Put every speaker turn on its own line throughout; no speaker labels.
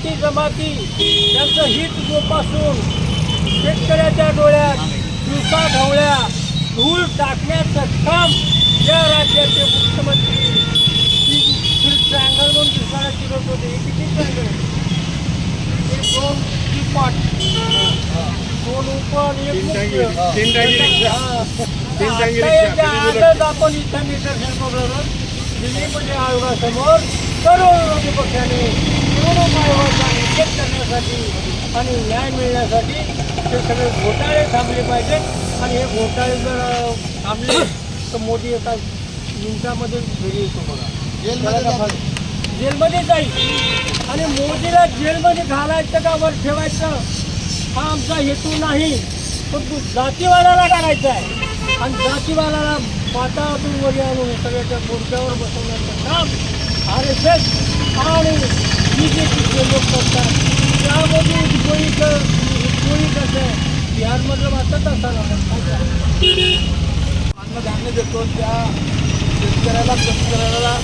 जाती जमाती त्यांचं हित जोपासून शेतकऱ्याच्या डोळ्यात दिवसा ढवळ्या धूळ टाकण्याचं काम या राज्याचे मुख्यमंत्री ट्रँगल म्हणून दिसणारा चिरत होते. हे किती ट्रँगल दोन एक मुख्य. आपण इथं निदर्शन बघणार दिल्लीमध्ये आयोगासमोर सर्व विरोधी पक्षाने निवडणूक आयोगाचा निषेध करण्यासाठी आणि न्याय मिळण्यासाठी ते सगळे घोटाळे थांबले पाहिजेत. आणि हे घोटाळे जर थांबले तर मोदी एका मिनिटामध्ये घरी येतो बघा.
जेलमध्ये
जेलमध्ये जाईल. आणि मोदीला जेलमध्ये घालायचं का वर ठेवायचं? हा आमचा हेतू नाही. पण जातीवादाला करायचा आहे. आणि जातीवादाला पाताळातून वर आणून सगळ्याच्या गुडघ्यावर बसवण्याचं काम आर एस एस आणि बी जे पीचे लोक करतात. त्यामध्ये कोळीचं कोळी कसं आहे बिहारमधलं वाचत असताना
अन्नधान्य देतो. त्या शेतकऱ्याला शेतकऱ्याला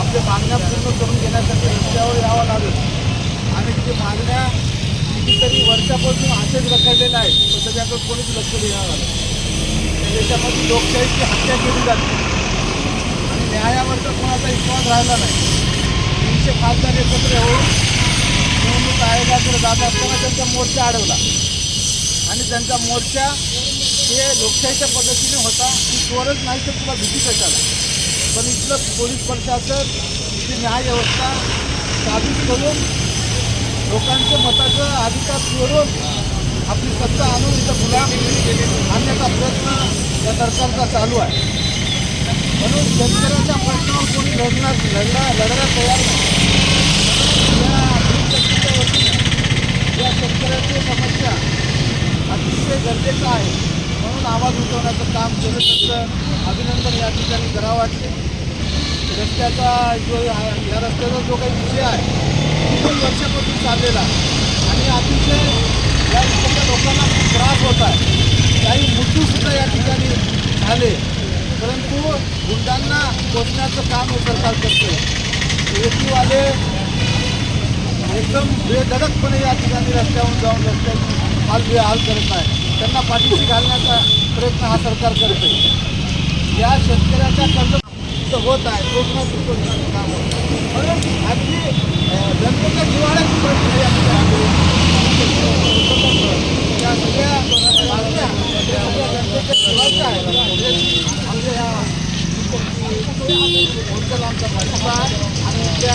आपल्या मागण्या पूर्ण करून घेण्यासाठी रस्त्यावर यावं लागेल. आणि ते मागण्या कितीतरी वर्षापासून असेच रखडलेल्या आहेत. पण त्याच्याकडे कोणीच लक्ष देणार नाही त्याच्यामध्ये लोकशाहीची हत्या केली जाते. आणि न्यायावरचा कोणाचा विश्वास राहिला नाही. तीनशे खासदार एकत्र होऊन निवडणूक आयोगाकडे जात असताना त्यांचा मोर्चा अडवला. आणि त्यांचा मोर्चा हे लोकशाहीच्या पद्धतीने होता. की चोरच नाही तर तुला भीती कशाला? पण इथलं पोलीस प्रशासन इथली न्यायव्यवस्था साबित करून लोकांच्या मताचं अधिकार चोरून आपली सत्ता आणून इथं गुलाम आणण्याचा प्रयत्न या सरकारचा चालू आहे. म्हणून शेतकऱ्याच्या प्रश्नावर कोणी लढणार लढणार लढायला तयार नाही. या बिनशर्तीच्या या शेतकऱ्याची समस्या अतिशय गरजेचं आहे. म्हणून आवाज उठवण्याचं काम केलं त्याचं अभिनंदन या ठिकाणी करावं वाटते रस्त्याचा जो या या रस्त्याचा जो काही विषय आहे तो वर्षापासून चाललेला आणि अतिशय या लोकांना खूप त्रास होत आहे. काही मृत्यूसुद्धा या ठिकाणी झाले. परंतु गुंडांना पोचण्याचं काम सरकार करते एसीवाले एकदम बेधडकपणे या ठिकाणी रस्त्यावरून जाऊन रस्त्याची हाल हाल करत आहे त्यांना पाठीशी घालण्याचा प्रयत्न हा सरकार करते या शेतकऱ्याच्या कर्ज होत आहे. कोकणात काम होत आहे. म्हणून अगदी जनतेच्या जिवाळ्याची प्रश्न या ठिकाणी. त्या सगळ्या आमच्या आणि त्या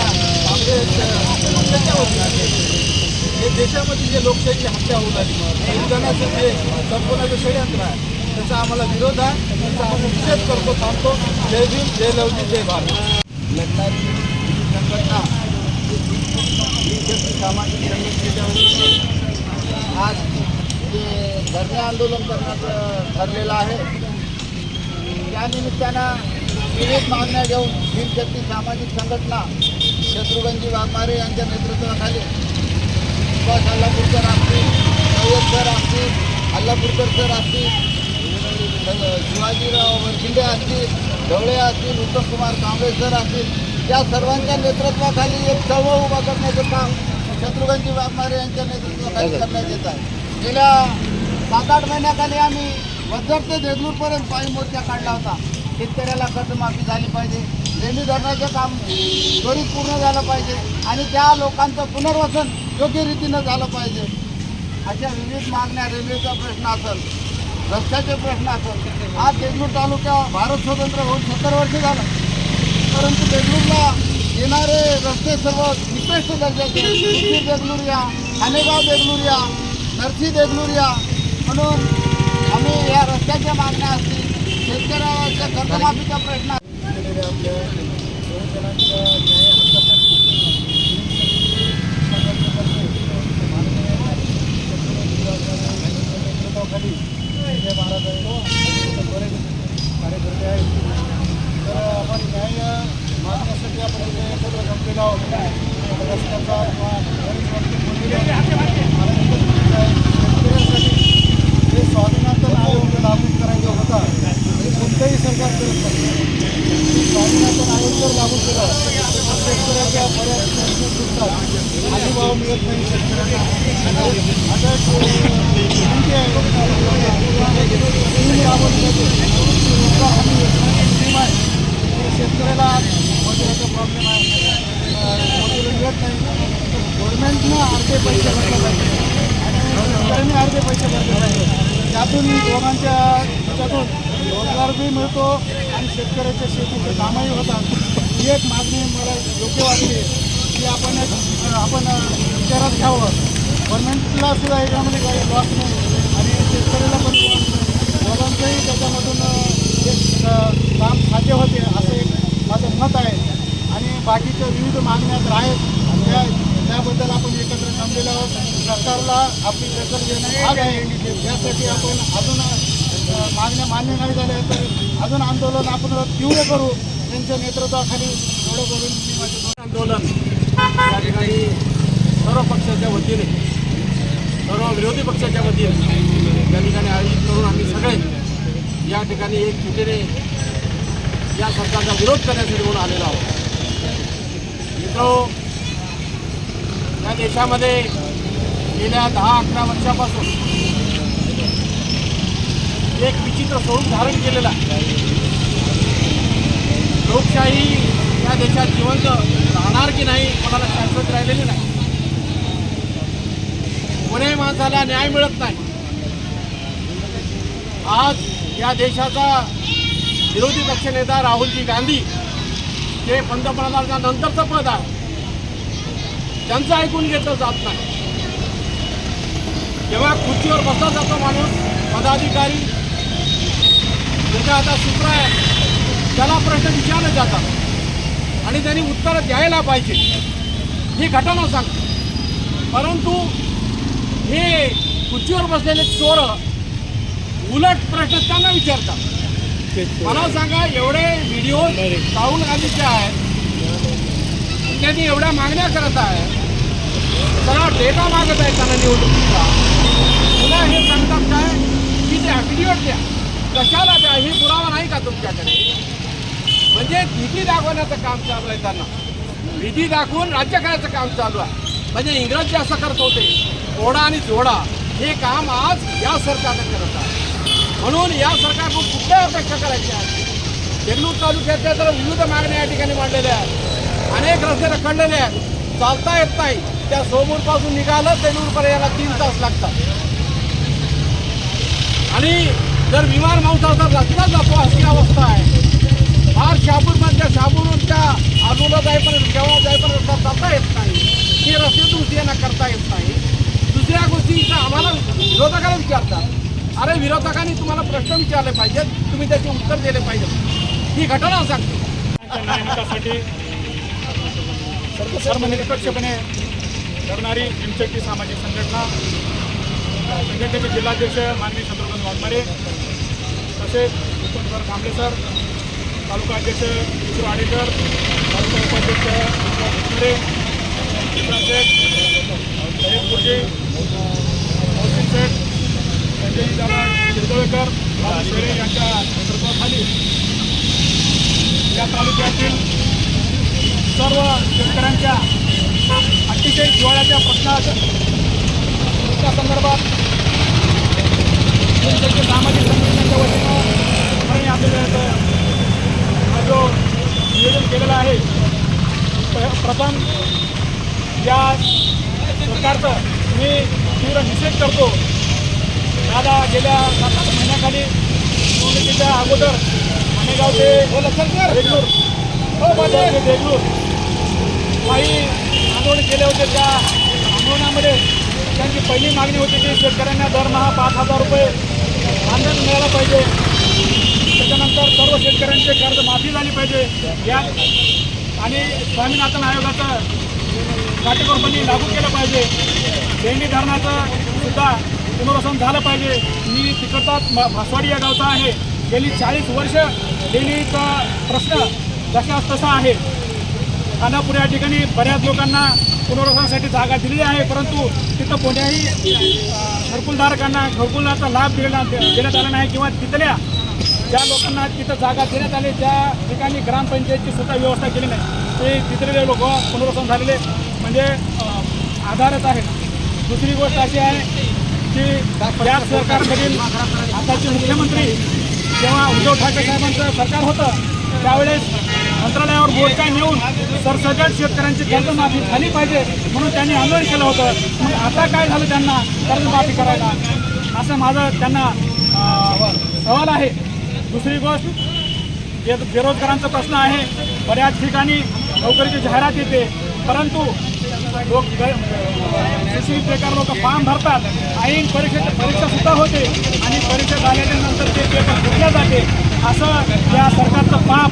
हे देशामध्ये जे लोकशाहीची हत्या होत लागली संविधानाचं जे संपवण्याचं षडयंत्र आहे त्याचा आम्हाला विरोध आहे त्याचा आम्ही निषेध करतो थांबतो. जय भीम जय लवजी जय भारत. लढणारी संघटना सामाजिक संघटनेच्या आज जे धरणे आंदोलन करण्याचं ठरलेलं आहे त्यानिमित्तानं विविध मागण्या घेऊन भीमशक्ती सामाजिक संघटना शत्रुघ्नजी वाघमारे यांच्या नेतृत्वाखाली सुभाष अल्लापूरकर असतील सय्यद सर असतील अल्लापूरकर सर असतील शिवाजीराव वरखिंडे असतील ढवळे असतील उत्तम कुमार कांबळे सर असतील या सर्वांच्या नेतृत्वाखाली एक चळवळ उभा करण्याचं काम शत्रुघ्नजी वाघमारे यांच्या नेतृत्वाखाली करण्यात येत आहे. गेल्या सात आठ महिन्याखाली आम्ही वज्जर ते देगलूरपर्यंत पायी मोर्चा काढला होता. शेतकऱ्याला कर्जमाफी झाली पाहिजे. लेंडी धरणाचं काम त्वरित पूर्ण झालं पाहिजे आणि त्या लोकांचं पुनर्वसन योग्य रीतीनं झालं पाहिजे. अशा विविध मागण्या रेल्वेचा प्रश्न असेल रस्त्याचे प्रश्न असेल आज देगलूर तालुक्या भारत स्वतंत्र होऊन सत्तर वर्ष झालं. परंतु बेंगलुरूला येणारे रस्ते सर्व निकृष्ट दर्जाचे उशीर देगलूर या ठाणेगाव देगलूर नरसी देगलूर म्हणून आम्ही या रस्त्याच्या मागण्या असतील शेतकऱ्याच्या कर्जमाफीचा प्रश्न आपल्या महाराज कार्यकर्ते आहेत तर आपण न्याय मागण्यासाठी आपण इथे एकत्र जमलेलो आहोत रस्त्याचा किंवा शेतकऱ्यांसाठी जे स्वामीनाथन आयोग लागू करायचा होता हे कोणत्याही
सरकार करत नाही स्वामीनाथन आयोग जर लागू केला तर शेतकऱ्याच्या बऱ्याच प्रश्न सुटतात आणि भाव मिळत नाही शेतकऱ्यांना आता विनंती आहे स्कीम राबवली जाते रोजगार हमी योजना स्कीम आहे तर शेतकऱ्याला मजुराचा प्रॉब्लेम आहे अं, मजुरी मिळत नाही गव्हर्नमेंटनं अर्धे पैसे भरले पाहिजे आणि शेतकऱ्यांनी अर्धे पैसे भरले पाहिजे त्यातून दोघांच्या त्याच्यातून रोजगार बी मिळतो आणि शेतकऱ्याच्या शेतीचे कामही होतात. ही एक मागणी मला योग्य वाटली की आपण एक आपण विचारात घ्यावं. गव्हर्नमेंटला सुद्धा याच्यामध्ये काही लॉस नाही. आणि शेतकऱ्याला पण लॉस नाही. दोघांचंही त्याच्यामधून एक काम साध्य होते असं एक माझं मत आहे. आणि बाकीच्या विविध मागण्या तर आहेत. त्या एकत्र सरकारला आपली दखल घेणं भाग आहे यासाठी आपण अजून मागण्या मान्य नाही झाल्या तर अजून आंदोलन आपण तीव्र करू. त्यांच्या नेतृत्वाखाली एवढं करून मी माझे दोन
आंदोलन या ठिकाणी सर्व पक्षाच्या वतीने सर्व विरोधी पक्षाच्या वतीने या ठिकाणी आयोजित करून आम्ही सगळे या ठिकाणी एक जुटीने या सरकारचा विरोध करण्यासाठी म्हणून आलेलो आहोत. मित्र या देशामध्ये गेल्या दहा अकरा वर्षापासून एक विचित्र स्वरूप धारण केलेलं आहे. लोकशाही या देशात जिवंत राहणार की नाही कोणाला शाश्वत राहिलेली नाही. कोण्याही माणसाला न्याय मिळत नाही. आज या देशाचा विरोधी पक्षनेता राहुलजी गांधी हे पंतप्रधानाच्या नंतरचं पद आहे. त्यांचं ऐकून घेतलं जात नाही. जेव्हा खुर्चीवर बसला जातो माणूस पदाधिकारी त्याच्या हातात सूत्र आहे त्याला प्रश्न विचारले जातात आणि त्यांनी उत्तर द्यायला पाहिजे. ही घटना सांगते. परंतु हे खुर्चीवर बसलेले चोर उलट प्रश्न त्यांना विचारतात. मला सांगा एवढे व्हिडिओ राहुल गांधीचे आहेत त्यांनी एवढ्या मागण्या करत आहे. सगळा डेटा मागत आहे त्यांना निवडणुकीचा. पुन्हा हे सांगतात काय? की ते ॲफिडेविट द्या. कशाला द्या? हे पुरावा नाही का तुमच्याकडे? म्हणजे भीती दाखवण्याचं काम चालू आहे त्यांना. भीती दाखवून राज्य करायचं काम चालू आहे. म्हणजे इंग्रजी असं करत होते. ओढा आणि जोडा हे काम आज या सरकारनं करत आहे. म्हणून या सरकारकडून कुठल्या अपेक्षा करायच्या? आहेत देगलूर तालुक्यातल्या तर विविध मागण्या या ठिकाणी मांडलेल्या आहेत. अनेक रस्ते रखडलेले आहेत. चालता येत नाही. त्या सोमूरपासून निघालं देगलूरपर्यंत याला तीन तास लागतात. आणि जर विमान माणसाचा रस्ता जातो अशी अवस्था आहे. फार शहापूरमधल्या शहापूरच्या आजूला जाईपर्यंत केव्हा जाईपर्यंत रस्ता जाता येत नाही. ही रस्ते दुरुस्ती करता येत नाही. दुसऱ्या गोष्टी इथं आम्हाला विरोधकाला विचारतात. अरे विरोधकांनी तुम्हाला प्रश्न विचारले पाहिजेत. तुम्ही त्याचे उत्तर दिले पाहिजेत. ही घटना सांगते.
धर्मनिरपेक्षपणे म्हणजे करणारी एमचेटी सामाजिक संघटना संघटनेचे जिल्हाध्यक्ष माननीय चंद्रकांत वाघमारे तसेच उत्तमकर कांबळे सर तालुका अध्यक्ष विष्णू आडेकर तालुका उपाध्यक्ष भुसरे विश्राम सय्यद गुरुजी मोहसिन शेठ संजय दादा शिरदोळेकर शेरे यांच्या नेतृत्वाखाली या तालुक्यातील सर्व शेतकऱ्यांच्या अतिशय जिव्हाळ्याच्या प्रश्नाच्या त्या संदर्भात सामाजिक संघटनेच्या वतीनं आम्ही आपल्याला हा जो नियोजन केलेला आहे. प्रथम या सरकारचं मी तीव्र निषेध करतो. दादा गेल्या सात आठ महिन्याखाली निवडणुकीच्या अगोदर आमेगाव ते देगलूर. हो देगलूर. काही आंदोलन केले होते त्या आंदोलनामध्ये. त्यांची पहिली मागणी होती की शेतकऱ्यांना दरमहा पाच हजार रुपये मानधन मिळालं पाहिजे. त्याच्यानंतर सर्व शेतकऱ्यांचे कर्ज माफी झाली पाहिजे. या आणि स्वामीनाथन आयोगाचं काटेकोरपणे लागू केलं पाहिजे. भेंडी धरणाचं सुद्धा पुनर्वसन झालं पाहिजे. मी तिकडचा भासवाडी म्हसवाडी या गावचा आहे. गेली चाळीस वर्ष डेलीचा प्रश्न जशास तसा आहे. खानापूर या ठिकाणी बऱ्याच लोकांना पुनर्वसनासाठी जागा दिलेली आहे परंतु तिथं कोणत्याही घरकुलधारकांना घरकुलाचा लाभ दिलेला देण्यात आला नाही किंवा तिथल्या ज्या लोकांना तिथं जागा देण्यात आली त्या ठिकाणी ग्रामपंचायतची सुद्धा व्यवस्था केली नाही. ते तिथले लोक पुनर्वसन झालेले म्हणजे आधारच आहेत दुसरी गोष्ट अशी आहे की या सरकारमधील आताचे मुख्यमंत्री जेव्हा उद्धव ठाकरे साहेबांचं सरकार होतं त्यावेळेस मंत्रालयावर मोर्चा नेऊन सरसकट शेतकऱ्यांची कर्जमाफी झाली पाहिजे म्हणून त्यांनी आंदोलन केलं होतं. मग आता काय झालं त्यांना कर्जमाफी करायला? असं माझं त्यांना सवाल आहे. दुसरी गोष्ट जे बेरोजगारांचा प्रश्न आहे बऱ्याच ठिकाणी नोकरीची जाहिरात येते. परंतु लोक सुशिक्षित बेकार लोक फॉर्म भरतात. ऐन परीक्षेची परीक्षा सुद्धा होते आणि परीक्षा झाल्याच्यानंतर ते पेपर घेतल्या जाते. असं या सरकारचं पाप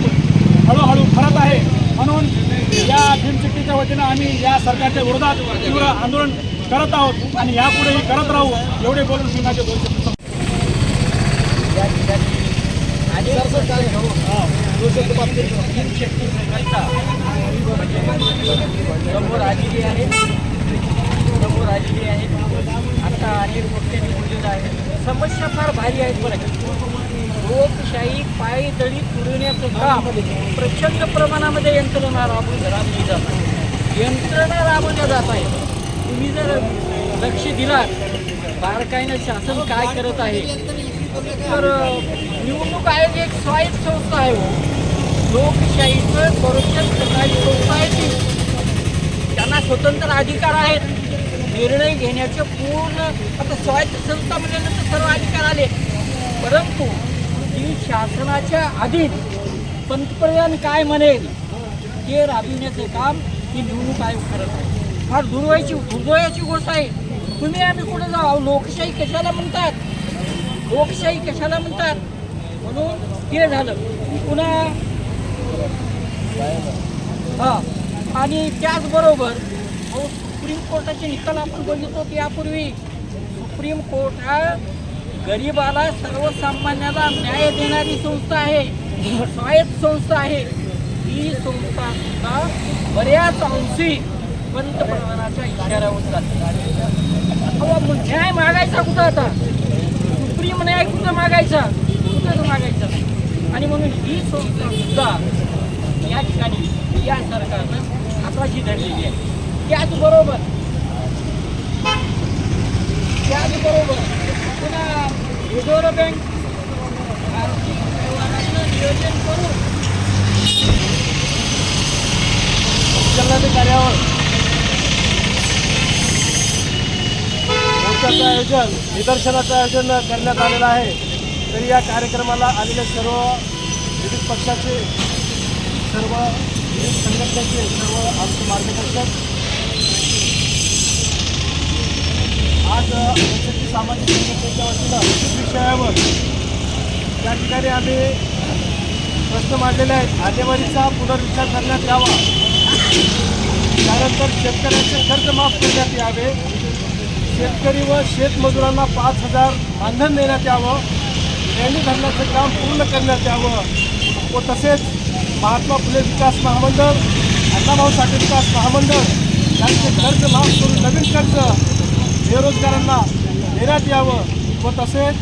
हळूहळू फरत आहे म्हणून या भीमशक्तीच्या वतीनं आम्ही या सरकारच्या विरोधात तीव्र आंदोलन करत आहोत आणि यापुढेही करत राहू एवढे बोलून मी माझे दोन शब्द संपवतो.
या ठिकाणी समोर आलेली आहे समोर आलेली आहे आता अनेक मोठ्यांनी बोललेलं आहे समस्या फार भारी आहेत बरं लोकशाही पायदळी तुडवण्याचं काम प्रचंड प्रमाणामध्ये यंत्रणा राबवली राबवली जात आहे. यंत्रणा राबवल्या जात आहे. तुम्ही जर लक्ष दिलात बारकाईनं शासन काय करत आहे तर निवडणूक आयोग एक स्वायत्त संस्था आहे हो. लोकशाहीचं संरक्षण करणारी संस्था आहे ती. त्यांना स्वतंत्र अधिकार आहेत. निर्णय घेण्याचे पूर्ण आता स्वायत्त संस्था म्हणजे सर्व अधिकार आले. परंतु की शासनाच्या आधी पंतप्रधान काय म्हणेल ते राबविण्याचे काम ही निवडणूक आयोग करत आहे. फार दुर्वायची दुर्दयाची गोष्ट आहे. तुम्ही आम्ही कुठे जाऊ? लोकशाही कशाला म्हणतात? लोकशाही कशाला म्हणतात? म्हणून ते झालं. पुन्हा हां. आणि त्याचबरोबर अहो, सुप्रीम कोर्टाचे निकाल आपण बघितलो की यापूर्वी सुप्रीम कोर्ट हा गरिबाला सर्वसामान्याला न्याय देणारी संस्था आहे. स्वायत्त संस्था आहे. ही संस्था सुद्धा बऱ्याच अंशी पंतप्रधानाच्या इशाऱ्यावर चालते मग न्याय मागायचा कुठं आता? सुप्रीम न्याय कुठं मागायचा? कुठंच मागायचा? आणि म्हणून ही संस्था सुद्धा या ठिकाणी या सरकारनं हाताशी धरलेली आहे. त्याचबरोबर त्याचबरोबर रिझर्व्ह बँक आर्थिक व्यवहाराचं नियोजन करून
जिल्हाधिकाऱ्यावर मोर्चाचं आयोजन निदर्शनाचं आयोजन करण्यात आलेलं आहे. तरी या कार्यक्रमाला आलेले सर्व विविध पक्षाचे सर्व विविध संघटनेचे सर्व आमचे मार्गदर्शक आज जनशक्ती सामाजिक संघटनेच्या वतीनं विविध विषयावर त्या ठिकाणी आम्ही प्रश्न मांडलेले आहेत. आदेवारीचा पुनर्विचार करण्यात यावा. त्यानंतर शेतकऱ्यांचे कर्ज माफ करण्यात यावे. शेतकरी व शेतमजुरांना पाच हजार मानधन देण्यात यावं. रेल्वे धरणाचं काम पूर्ण करण्यात यावं. व तसेच महात्मा फुले विकास महामंडळ अण्णाभाऊ साठे विकास महामंडळ यांचे कर्ज माफ करून नवीन कर्ज बेरोजगारांना देण्यात यावं व तसेच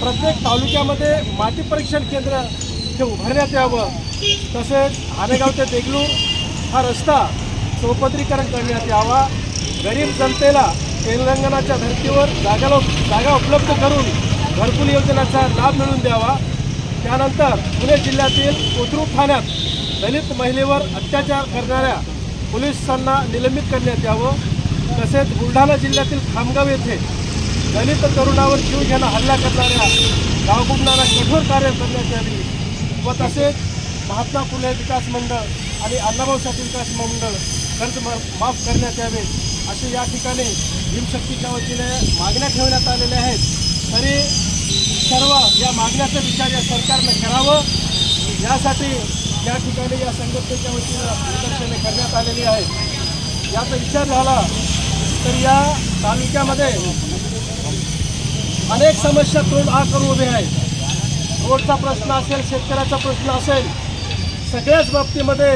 प्रत्येक तालुक्यामध्ये माती परीक्षण केंद्र हे उभारण्यात यावं. तसेच आनेगाव ते देगलूर हा रस्ता चौपदरीकरण करण्यात यावा. गरीब जनतेला तेलंगणाच्या धर्तीवर जागा जागा उपलब्ध करून घरकुल योजनेचा लाभ मिळवून द्यावा. त्यानंतर पुणे जिल्ह्यातील कोथरूड ठाण्यात दलित महिलेवर अत्याचार करणाऱ्या पोलिसांना निलंबित करण्यात यावं. तसेच बुलढाणा जिल्ह्यातील खामगाव येथे दलित तरुणावर जीव घेणं हल्ला करणाऱ्या गावगुंडांना कठोर कार्य करण्यात यावी व तसेच महात्मा फुले विकास मंडळ आणि अण्णाभाऊ साठे विकास मंडळ कर्ज माफ करण्यात यावे असे या ठिकाणी भीमशक्तीच्या वतीने मागण्या ठेवण्यात आलेल्या आहेत. तरी सर्व या मागण्याचा विचार या सरकारनं करावं. यासाठी या ठिकाणी या संघटनेच्या वतीनं निदर्शने करण्यात आलेली आहेत. याचा विचार झाला तर या तालुक्यामध्ये अनेक समस्या तोंड आ करून उभे आहेत. रोडचा प्रश्न असेल शेतकऱ्याचा प्रश्न असेल सगळ्याच बाबतीमध्ये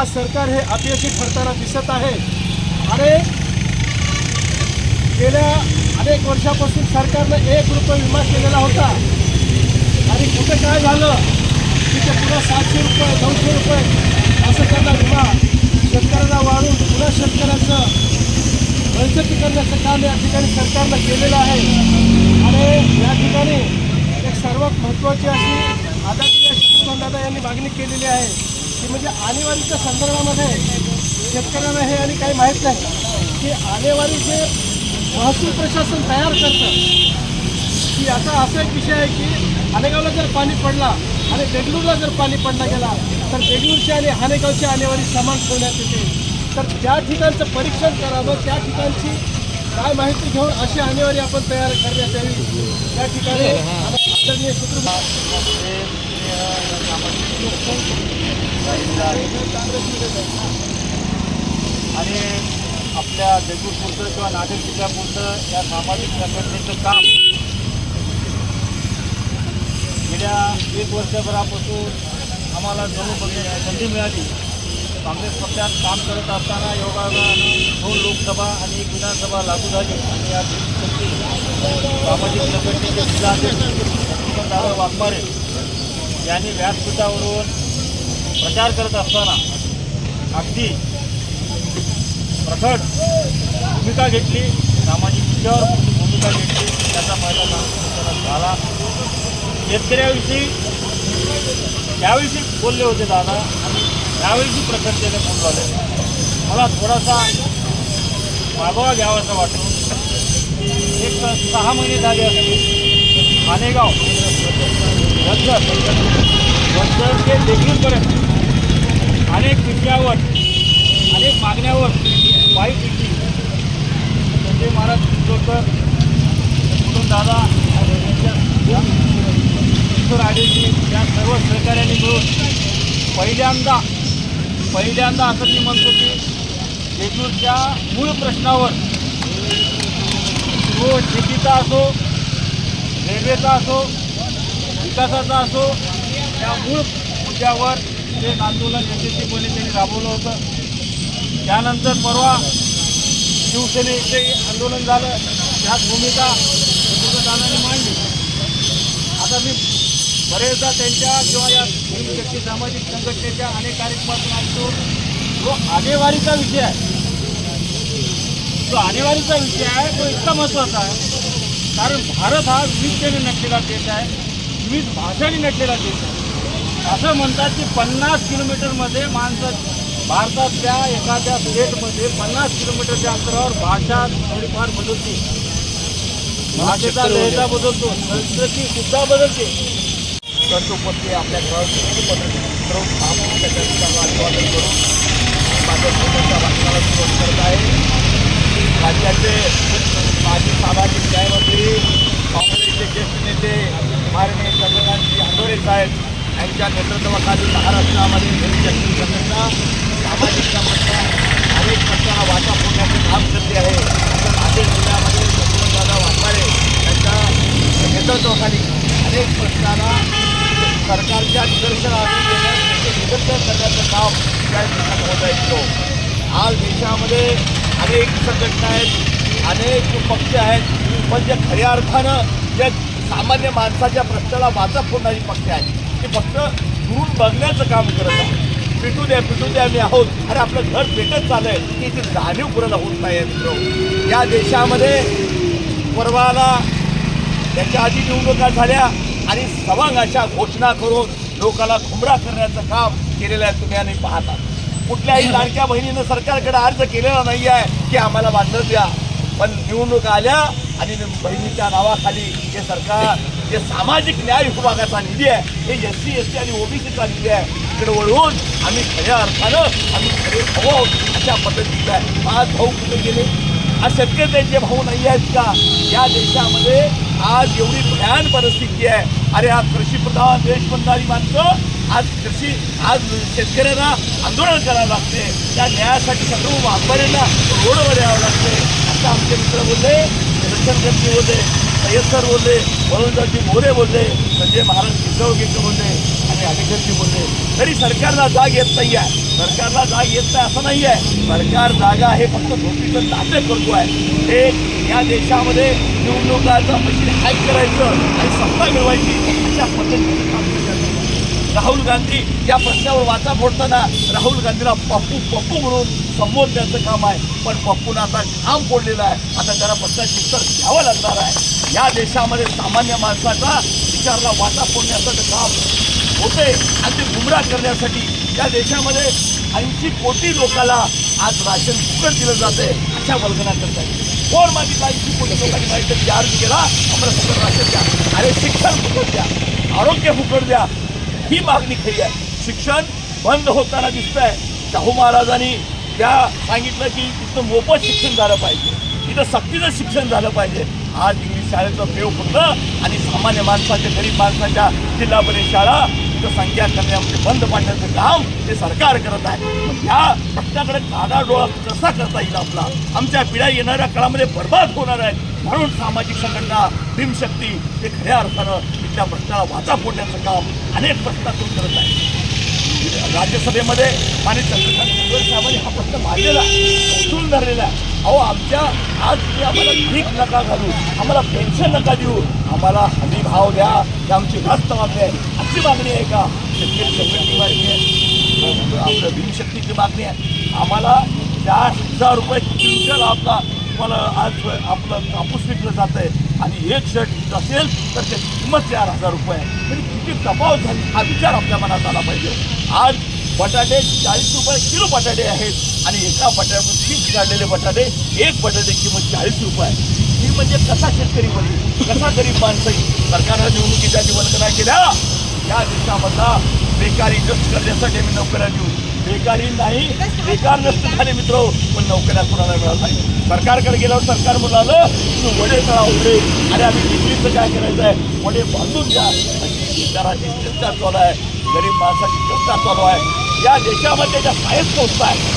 आज सरकार हे अपयशी ठरताना दिसत आहे. आणि गेल्या अनेक वर्षापासून सरकारनं एक रुपये विमा केलेला होता. आणि कुठं काय झालं? तिथे पुन्हा सातशे रुपये दोनशे रुपये असं त्यांना विमा शेतकऱ्यांना वाढून पुन्हा शेतकऱ्याचं बळकटी करण्याचं काम या ठिकाणी सरकारनं केलेलं आहे. आणि या ठिकाणी एक सर्वात महत्त्वाची अशी आदरणीय शत्रुघ्नदादा यांनी मागणी केलेली आहे की म्हणजे आणेवारीच्या संदर्भामध्ये शेतकऱ्यांना हे आणि काही माहीत नाही की आणेवारी जे महसूल प्रशासन तयार करतं की याचा असा एक विषय आहे की आणेगावला जर पाणी पडला आणि बेंगळूरला जर पाणी पडला गेला तर बेंगळूरची आणि हानेगावची आणेवारी समान ठेवण्यात येते. तर त्या ठिकाणचं परीक्षण करावं त्या ठिकाणची काय माहिती घेऊन अशी आणेवारी आपण तयार करण्यात यावी. त्या ठिकाणी आदरणीय शत्रू
आणि आपल्या देगूरपुरतं किंवा नागरिक जिल्ह्यापुरतं या सामाजिक संघटनेचं काम गेल्या एक वर्षभरापासून आम्हाला जणू बघण्याची संधी मिळाली. काँग्रेस पक्षात काम करत असताना योगायोगानं दोन लोकसभा आणि एक विधानसभा लागू झाली. आणि या दोन्ही सामाजिक संघटनेचे जिल्हाध्यक्ष दादा वाघमारे यांनी व्यासपीठावरून प्रचार करत असताना अगदी प्रकट भूमिका घेतली. सामाजिक विषयावर भूमिका घेतली. त्याचा फायदा काँग्रेस झाला. शेतकऱ्याविषयी त्याविषयी बोलले होते दादा. आणि त्यावेळी फोन झाले मला थोडासा मागोवा घ्यावासा वाटतो. एक सहा महिने झाले असतील मानेगाव वंजर वंजर ते देखीलपर्यंत अनेक विषयावर अनेक मागण्यावर वाईट होती संजय महाराज चिंचोळकर दादा यांच्या किशोर आडेजी या सर्व सहकाऱ्यांनी मिळून पहिल्यांदा पहिल्यांदा असं मी म्हणतो की बेंगळूरच्या मूळ प्रश्नावर. तो शेतीचा असो रेल्वेचा असो विकासाचा असो त्या मूळ मुद्द्यावर ते आंदोलन यशस्वीपणे त्यांनी राबवलं होतं. त्यानंतर परवा शिवसेनेचे आंदोलन झालं. त्याच भूमिका दादांनी मांडली. आता मी बरेचदा त्यांच्या किंवा या शक्ती सामाजिक संघटनेच्या अनेक कार्यक्रमातून ऐकतो जो आणेवारीचा विषय आहे. जो आणेवारीचा विषय आहे तो इतका महत्त्वाचा आहे. कारण भारत हा विविधतेने नटलेला देश आहे विविध भाषांनी नटलेला देश आहे. असं म्हणतात की पन्नास किलोमीटरमध्ये माणसं भारतातल्या एखाद्या स्टेटमध्ये पन्नास किलोमीटरच्या अंतरावर भाषा थोडीफार बदलते भाषेचा लहजा बदलतो संस्कृती सुद्धा बदलते. तत्वपत्ती आपल्या करून अभिवादन करून माझ्या समोरच्या भाषणाला सुरुवात करत आहे. राज्याचे माजी सामाजिक न्यायमंत्री काँग्रेसचे ज्येष्ठ नेते माननीय चंद्रकांतजी आंदोरे साहेब यांच्या नेतृत्वाखाली महाराष्ट्रामध्ये जनशक्ती संघटना सामाजिक संघटना अनेक पक्षाला वाचा फोडण्याचे काम करते आहे. तर नांदेड जिल्ह्यामध्ये दादा वाघमारे यांच्या नेतृत्वाखाली अनेक प्रश्नाला सरकारच्या निदर्शन करण्याचं काम या ठिकाणी होत आहे आज देशामध्ये अनेक संघटना आहेत अनेक पक्ष आहेत पण जे खऱ्या अर्थानं जे सामान्य माणसाच्या प्रश्नाला वाचा फोडणारी पक्ष आहेत ते फक्त दुरून बघण्याचं काम करत आहे पिटू द्या पिटू द्या मी आहोत अरे आपलं घर पेटत चाललंय की ती जाणीव कुणाला होत नाही आहे मित्र या देशामध्ये परवाला त्याच्या आधी निवडणुका झाल्या आणि सवांग अशा घोषणा करून लोकांना गुमराह करण्याचं काम केलेलं आहे तुम्ही आणि पाहता. कुठल्याही लाडक्या बहिणीनं सरकारकडे अर्ज केलेला नाही आहे की आम्हाला बांधलं द्या. पण निवडणूक आल्या आणि बहिणीच्या नावाखाली हे सरकार जे सामाजिक न्याय विभागाचा निधी आहे हे एस सी एस टी आणि ओबीसीचा निधी आहे तिकडे वळवून आम्ही खऱ्या अर्थानं आम्ही खरे भाऊ आहोत अशा पद्धतीचं आहे आज भाऊ कुठे गेले? आज शेतकरी त्यांचे भाऊ नाही आहेत का? या देशामध्ये आज एवढी भयान परिस्थिती आहे. अरे हा कृषीप्रधान देश बनणारी माणसं आज कृषी आज शेतकऱ्यांना आंदोलन करावं लागते त्या न्यायासाठी सर्व वाघमाऱ्यांना रोडवर यावं लागते असं आमचे मित्र बोलले रतनगंजी बोलले सय्यद बोलले वरुणदाजी मोरे बोलले संजय महाराज किशोरगेकर बोलले. आणि बोलले तरी सरकारला जाग येत नाही आहे सरकारला जाग येत नाही असं नाही आहे सरकार जागा हे फक्त झोपीचं नाटक करतो आहे. एक या देशामध्ये निवडणुकाचं मशीन हॅक करायचं आणि सत्ता मिळवायची
अशा पद्धतीचं काम राहुल गांधी या प्रश्नावर वाचा फोडताना राहुल गांधीला पप्पू पप्पू म्हणून संबोधण्याचं काम आहे. पण पप्पूनं आता काम फोडलेलं आहे. आता त्याला प्रश्नाची उत्तर द्यावं लागणार आहे. या देशामध्ये सामान्य माणसाचा विचारला वाचा फोडण्याचं काम होते. आणि ते गुमराह करण्यासाठी या देशामध्ये ऐंशी कोटी लोकाला आज राशन फुकट दिलं जाते अशा वर्गना करता येईल कोण मागितलं ऐंशी कोटी लोकांनी माहिती की अर्ज केला आम्हाला फुकट राशन द्या. अरे शिक्षण फुकट द्या. आरोग्य फुकट द्या. ही मागणी खरी आहे. शिक्षण बंद होताना दिसतंय. शाहू महाराजांनी त्या सांगितलं की तिथं मोफत शिक्षण झालं पाहिजे. तिथं सक्तीचं शिक्षण झालं पाहिजे. आज इंग्लिश शाळेचं पेव फुटलं आणि सामान्य माणसाच्या गरीब माणसाच्या जिल्हा परिषद शाळा संख्या करण्यामध्ये बंद पाडण्याचं काम ते सरकार करत आहे. या प्रश्नाकडे कादा डोळा कसा करता येईल आपला. आमच्या पिढ्या येणाऱ्या काळामध्ये बर्बाद होणार आहेत. म्हणून सामाजिक संघटना भीमशक्ती हे खऱ्या अर्थानं इथल्या प्रश्नाला वाचा फोडण्याचं काम अनेक प्रश्नातून करत आहे राज्यसभेमध्ये माने चंद्रकांत साहेबांनी हा प्रश्न मांडलेला आहे उचलून धरलेला आहे. अहो आमच्या आज तुम्ही आम्हाला भीक नका घालू आम्हाला पेन्शन नका देऊ आम्हाला हमी भाव द्या ही आमची जास्त मागणी आहे. अशी मागणी आहे का? शेतकरी संघटनेची मागणी आहे. आपलं बिनशक्तीची मागणी आहे. आम्हाला चार हजार रुपये क्विंटल आपला मला आज आपलं कापूस विकलं जात आहे आणि एक शर्ट असेल तर त्याची किंमत चार हजार रुपये आहे. म्हणजे किती दबाव झाली हा विचार आपल्या मनात आला पाहिजे. आज बटाटे चाळीस रुपये किलो बटाटे आहेत आणि एका बटाट्यावर चिप्स काढलेले बटाटे एक बटाटे किंमत चाळीस रुपये आहे. ही म्हणजे कसा शेतकरी बनेल? कसा गरीब माणसं सरकारनं निवडणुकीच्या निवडणुका केल्या. या देशामधला बेकारी नष्ट करण्यासाठी आम्ही नोकऱ्या देऊ बेकारही नाही. बेकार नष्ट झाले मित्र पण नोकऱ्या कोणाला मिळत नाही. सरकारकडे गेल्यावर सरकार म्हणालं तू वडे तळा उडे अरे आम्ही डिग्रीचं काय करायचं आहे? वडे बांधून द्या विचाराची चर्चा चालू आहे. गरीब माणसाची चर्चा चालू आहे. या देशामध्ये ज्या साहेब संस्था आहे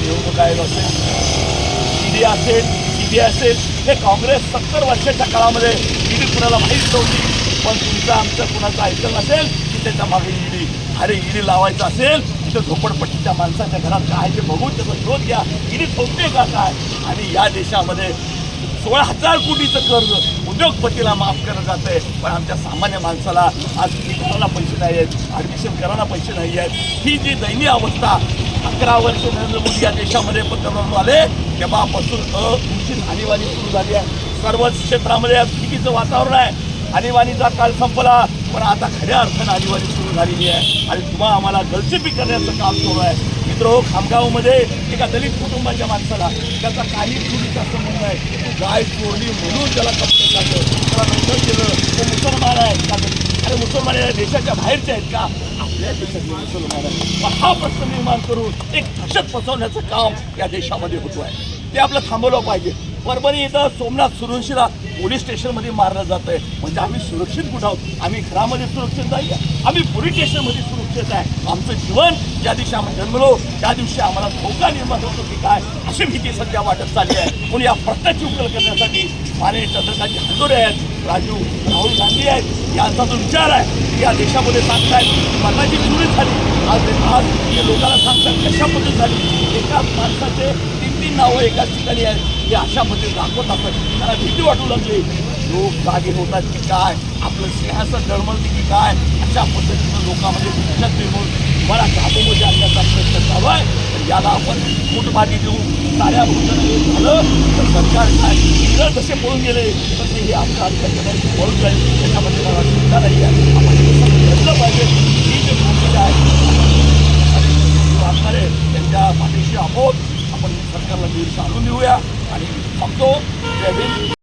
निवडणूक आयोग असेल ईडी असेल ईडी असेल हे काँग्रेस सत्तर वर्षाच्या काळामध्ये ईडी कुणाला माहीत नव्हती. पण तुमचं आमचं कुणाचं ऐकलं नसेल की त्याच्यामागे ईडी. अरे ईडी लावायचं असेल तर झोपडपट्टीच्या माणसाच्या घरात काय ते बघून त्याचा शोध घ्या. ईडी ठोकते का काय? आणि या देशामध्ये सोळा हजार कोटीचं कर्ज उद्योगपतीला माफ केलं जातं आहे पण आमच्या सामान्य माणसाला आज फी करायला पैसे नाही आहेत ॲडमिशन करायला पैसे नाही आहेत. ही जी दयनीय अवस्था अकरा वर्ष नरेंद्र मोदी या देशामध्ये पंतप्रधान आले तेव्हापासून अनिश्चित आणीबाणी सुरू झाली आहे. सर्वच क्षेत्रामध्ये भीतीचं वातावरण आहे. आणीबाणीचा काल संपला. पण आता खऱ्या अर्थानं आदिवासी सुरू झालेली आहे. आणि तुम्हा आम्हाला गलचिपी करण्याचं काम सुरू आहे. मित्र हो खामगावमध्ये एका दलित कुटुंबाच्या माणसाला त्याचा काही चुकीचा संबंध आहे. गाय चोरली म्हणून त्याला कप्त झालं त्याला नंतर केलं ते मुसलमान आहे. का अरे मुसलमान या देशाच्या बाहेरचे आहेत का? आपल्या देशातले मुसलमान आहेत मग हा प्रश्न निर्माण करून एक दहशत फसवण्याचं काम या देशामध्ये होतो आहे ते आपलं थांबवलं पाहिजे. परभणी इथं सोमनाथ सुरुंशीला पोलीस स्टेशनमध्ये मारलं जात आहे म्हणजे आम्ही सुरक्षित कुठं आहोत? आम्ही घरामध्ये सुरक्षित नाही आहे. आम्ही पोलीस स्टेशनमध्ये सुरक्षित आहे. आमचं जीवन ज्या दिवशी आम्ही जन्मलो त्या दिवशी आम्हाला धोका निर्माण होतो की काय? अशी भीती सध्या वाटत चालली आहे. म्हणून या प्रश्नाची उकल करण्यासाठी माननीय चंद्रकांत हंदोरे आहेत राजू राहुल गांधी आहेत यांचा जो विचार आहे या देशामध्ये सांगतायत. मनाची चुरी झाली. आज आज लोकांना सांगतात कशा पद्धती झाली. एका माणसाचे तीन तीन नावं एकाच ठिकाणी आहेत. हे अशा पद्धतीने दाखवत असतात. त्याला भीती वाटू लागली. लोक जागे होतात की काय? आपलं सिंहासन डळमळते की काय? अशा पद्धतीनं लोकांमध्ये दहशत निर्माण मला काबूमध्ये आणण्याचा प्रयत्न चालू आहे. तर याला आपण फुटमाती देऊ साऱ्या भूषण हे झालं. तर सरकार काय इतर जसे पळून गेले? तसे हे आमच्या अधिकारी पळून जाईल. त्याच्यामध्ये मला चिंता नाही आहे. आपण घेतलं पाहिजे. ही जे भूमिका आहे वाचणारे त्यांच्या पाठीशी आहोत. आपण सरकारला नीट आणून देऊया. आणि सांगतो जय भीम